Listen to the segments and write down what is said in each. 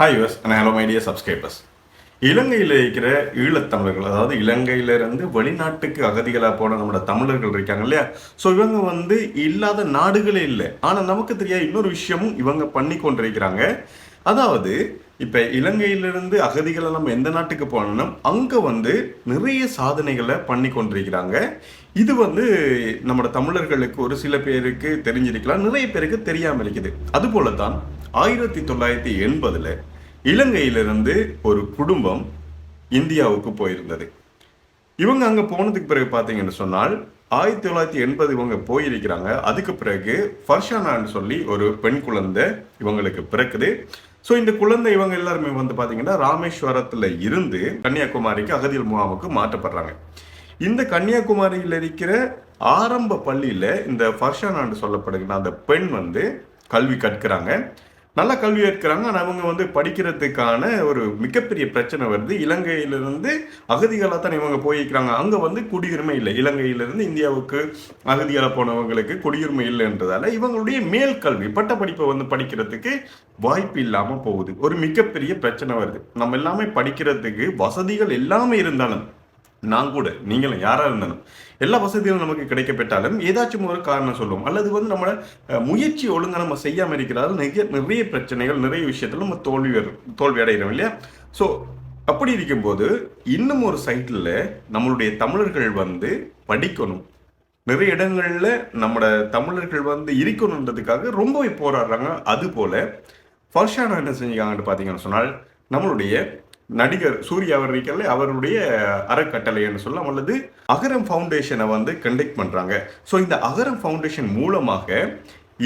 Hi us and hello my dear subscribers இலங்கையில் இருக்கிற ஈழத்தமிழர்கள் அதாவது இலங்கையிலிருந்து வெளிநாட்டுக்கு அகதிகளாக போன நம்மளோட தமிழர்கள் இருக்காங்க இல்லையா? ஸோ இவங்க வந்து இல்லாத நாடுகளே இல்லை. ஆனால் நமக்கு தெரியாத இன்னொரு விஷயமும் இவங்க பண்ணி கொண்டிருக்கிறாங்க. அதாவது இப்போ இலங்கையிலிருந்து அகதிகளை நம்ம எந்த நாட்டுக்கு போனோம்னா அங்கே வந்து நிறைய சாதனைகளை பண்ணி கொண்டிருக்கிறாங்க. இது வந்து நம்மளோட தமிழர்களுக்கு ஒரு சில பேருக்கு தெரிஞ்சிருக்கலாம் நிறைய பேருக்கு தெரியாமல் இருக்குது. அதுபோல தான் ஆயிரத்தி தொள்ளாயிரத்தி எண்பதில் இலங்கையிலிருந்து ஒரு குடும்பம் இந்தியாவுக்கு போயிருந்தது. இவங்க அங்கே போனதுக்கு பிறகு பார்த்தீங்கன்னு சொன்னால் ஆயிரத்தி தொள்ளாயிரத்தி எண்பது இவங்க போயிருக்கிறாங்க. அதுக்கு பிறகு ஃபர்ஷானான்னு சொல்லி ஒரு பெண் குழந்தை இவங்களுக்கு பிறக்குது. ஸோ இந்த குழந்தை இவங்க எல்லாருமே வந்து பார்த்தீங்கன்னா ராமேஸ்வரத்தில் இருந்து கன்னியாகுமரிக்கு அகதியில் முகாமுக்கு மாற்றப்படுறாங்க. இந்த கன்னியாகுமரியில் இருக்கிற ஆரம்ப பள்ளியில் இந்த ஃபர்ஷானான்னு சொல்லப்படுகிற அந்த பெண் வந்து கல்வி கற்கிறாங்க. நல்ல கல்வி ஏற்கிறாங்க. ஆனால் அவங்க வந்து படிக்கிறதுக்கான ஒரு மிகப்பெரிய பிரச்சனை வருது. இலங்கையிலிருந்து அகதிகளாக தான் இவங்க போயிருக்கிறாங்க. அங்கே வந்து குடியுரிமை இல்லை. இலங்கையிலிருந்து இந்தியாவுக்கு அகதிகளாக போனவங்களுக்கு குடியுரிமை இல்லைன்றதால இவங்களுடைய மேல் கல்வி பட்ட படிப்பை வந்து படிக்கிறதுக்கு வாய்ப்பு இல்லாமல் போகுது. ஒரு மிகப்பெரிய பிரச்சனை வருது. நம்ம எல்லாமே படிக்கிறதுக்கு வசதிகள் எல்லாமே இருந்தாலும் நான் கூட நீங்களும் யாராக இருந்தாலும். எல்லா வசதிகளும் நமக்கு கிடைக்கப்பட்டாலும் ஏதாச்சும் ஒரு காரணம் சொல்லுவோம். அல்லது வந்து நம்மளை முயற்சி ஒழுங்காக நம்ம செய்யாமல் இருக்கிறதால நிறைய நிறைய பிரச்சனைகள் நிறைய விஷயத்தில் நம்ம தோல்வி தோல்வி அடைகிறோம் இல்லையா? ஸோ அப்படி இருக்கும்போது இன்னும் ஒரு சைட்டில் நம்மளுடைய தமிழர்கள் வந்து படிக்கணும். நிறைய இடங்களில் நம்மளோட தமிழர்கள் வந்து இருக்கணுன்றதுக்காக ரொம்பவே போராடுறாங்க. அது போல ஃபர்ஷானா என்ன செஞ்சுக்காங்கன்னு பார்த்தீங்கன்னு சொன்னால் நம்மளுடைய நடிகர் சூர்யா அவர் இருக்கல அவருடைய அறக்கட்டளைன்னு சொல்லலாம் அல்லது அகரம் ஃபவுண்டேஷனை வந்து கண்டக்ட் பண்ணுறாங்க ஸோ இந்த அகரம் ஃபவுண்டேஷன் மூலமாக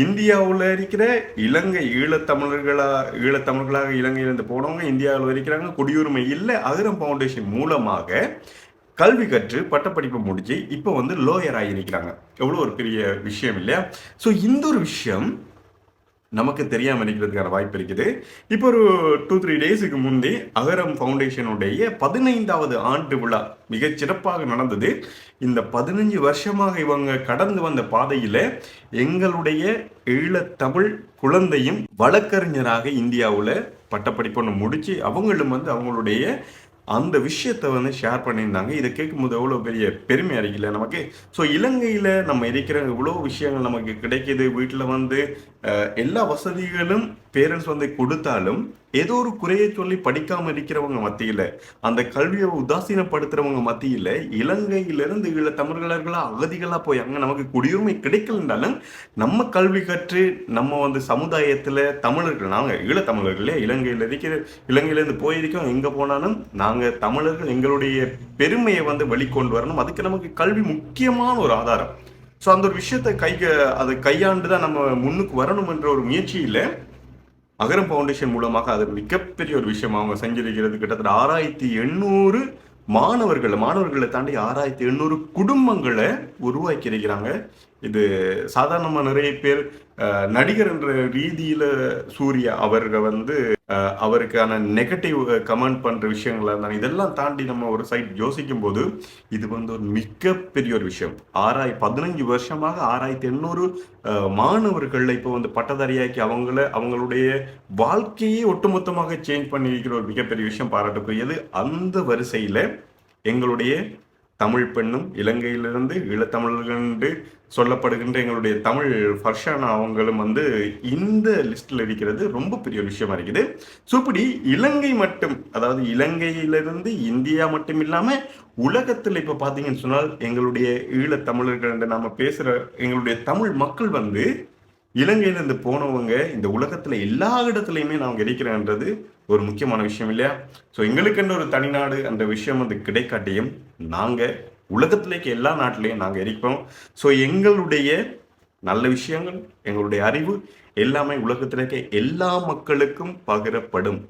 இந்தியாவில் இருக்கிற இலங்கை ஈழத்தமிழர்களாக ஈழத்தமிழர்களாக இலங்கையிலிருந்து போனவங்க இந்தியாவில் இருக்கிறாங்க. குடியுரிமை இல்லை. அகரம் ஃபவுண்டேஷன் மூலமாக கல்வி கற்று பட்டப்படிப்பு முடிச்சு இப்போ வந்து லோயர் ஆகியிருக்கிறாங்க எவ்வளோ ஒரு பெரிய விஷயம் இல்லையா? ஸோ இந்த ஒரு விஷயம் நமக்கு தெரியாமல் இருக்கிறதுக்கான வாய்ப்பு இருக்குது. இப்போ ஒரு டூ த்ரீ டேஸுக்கு முந்தே அகரம் ஃபவுண்டேஷனுடைய பதினைந்தாவது ஆண்டு விழா மிகச் சிறப்பாக நடந்தது. இந்த பதினஞ்சு வருஷமாக இவங்க கடந்து வந்த பாதையில் எங்களுடைய ஈழத்தமிழ் குழந்தையும் வழக்கறிஞராக இந்தியாவில் பட்டப்படிப்பு ஒன்று முடித்து அவங்களும் வந்து அவங்களுடைய அந்த விஷயத்தை வந்து ஷேர் பண்ணியிருந்தாங்க. இதை கேட்கும்போது எவ்வளோ பெரிய பெருமை அறிக்கல நமக்கு. ஸோ இலங்கையில் நம்ம இருக்கிற இவ்வளோ விஷயங்கள் நமக்கு கிடைக்கிது. வீட்டில் வந்து அஹ், எல்லா வசதிகளும் பேரண்ட்ஸ் வந்து கொடுத்தாலும் ஏதோ ஒரு குறையை சொல்லி படிக்காம இருக்கிறவங்க மத்தியில் அந்த கல்வியை உதாசீனப்படுத்துறவங்க மத்தியில் இலங்கையிலிருந்து ஈழ தமிழர்களா அகதிகளா போய் அங்கே நமக்கு குடியுரிமை கிடைக்கலன்றாலும் நம்ம கல்வி கற்று நம்ம வந்து சமுதாயத்தில் தமிழர்கள் நாங்கள் ஈழத்தமிழர்களே இலங்கையில் இருக்கிற இலங்கையிலேருந்து போயிருக்கோம் எங்கே போனாலும் நாங்கள் தமிழர்கள் எங்களுடைய பெருமையை வந்து வெளிக்கொண்டு வரணும். அதுக்கு நமக்கு கல்வி முக்கியமான ஒரு ஆதாரம். ஸோ அந்த ஒரு விஷயத்தை கை அதை கையாண்டு தான் நம்ம முன்னுக்கு வரணும் என்ற ஒரு முயற்சியில் அகரம் ஃபவுண்டேஷன் மூலமாக அது மிகப்பெரிய ஒரு விஷயம் அவங்க செஞ்சிருக்கிறது. கிட்டத்தட்ட ஆறாயிரத்தி எண்ணூறு மாணவர்களை மாணவர்களை தாண்டி ஆறாயிரத்தி எண்ணூறு குடும்பங்களை உருவாக்கி இருக்கிறாங்க இது சாதாரணமாக நிறைய பேர் நடிகர் என்ற ரீதியில சூர்யா அவர்கள் வந்து அவருக்கான நெகட்டிவ் கமெண்ட் பண்ற விஷயங்களாக இருந்தாலும் இதெல்லாம் தாண்டி நம்ம ஒரு சைட் யோசிக்கும் போது இது வந்து ஒரு மிகப்பெரிய ஒரு விஷயம். ஆறாய் பதினஞ்சு வருஷமாக ஆறாயிரத்தி எண்ணூறு மாணவர்களில் இப்போ வந்து பட்டதாரியாக்கி அவங்கள அவங்களுடைய வாழ்க்கையே ஒட்டுமொத்தமாக சேஞ்ச் பண்ணியிருக்கிற ஒரு மிகப்பெரிய விஷயம் பாராட்டக்கூடியது. அந்த வரிசையில எங்களுடைய தமிழ் பெண்ணும் இலங்கையிலிருந்து ஈழத்தமிழர்கள் என்று சொல்லப்படுகின்ற எங்களுடைய தமிழ் ஃபர்ஷானா அவங்களும் வந்து இந்த லிஸ்டில் இருக்கிறது ரொம்ப பெரிய ஒரு விஷயமா இருக்குது. ஸோ இப்படி இலங்கை மட்டும் அதாவது இலங்கையிலிருந்து இந்தியா மட்டும் இல்லாமல் உலகத்தில் இப்போ பார்த்தீங்கன்னு சொன்னால் எங்களுடைய ஈழத்தமிழர்கள் என்று நாம பேசுகிற எங்களுடைய தமிழ் மக்கள் வந்து இலங்கையில இருந்து போனவங்க இந்த உலகத்தில் எல்லா இடத்துலையுமே நாம் கிடைக்கிறேன்றது ஒரு முக்கியமான விஷயம் இல்லையா? ஸோ எங்களுக்கென்று ஒரு தனிநாடு அந்த விஷயம் வந்து கிடைக்காட்டியும் நாங்கள் உலகத்திலேக்கு எல்லா நாட்டிலையும் நாங்கள் இருக்கோம் ஸோ எங்களுடைய நல்ல விஷயங்கள் எங்களுடைய அறிவு எல்லாமே உலகத்திலேக்க எல்லா மக்களுக்கும் பகிரப்படும்.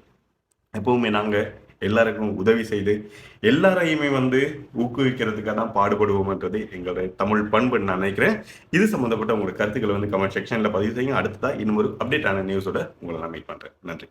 எப்பவுமே நாங்கள் எல்லாருக்கும் உதவி செய்து எல்லாரையுமே வந்து ஊக்குவிக்கிறதுக்காக தான் பாடுபடுவோம்ன்றது எங்களுடைய தமிழ் பண்புன்னு நான் நினைக்கிறேன். இது சம்மந்தப்பட்ட உங்களோட கருத்துக்களை வந்து கமெண்ட் செக்ஷனில் பதிவு செய்யுங்க. அடுத்ததாக இன்னும் ஒரு அப்டேட்டான நியூஸோட உங்களை நான் மீட் பண்ணுறேன் நன்றி.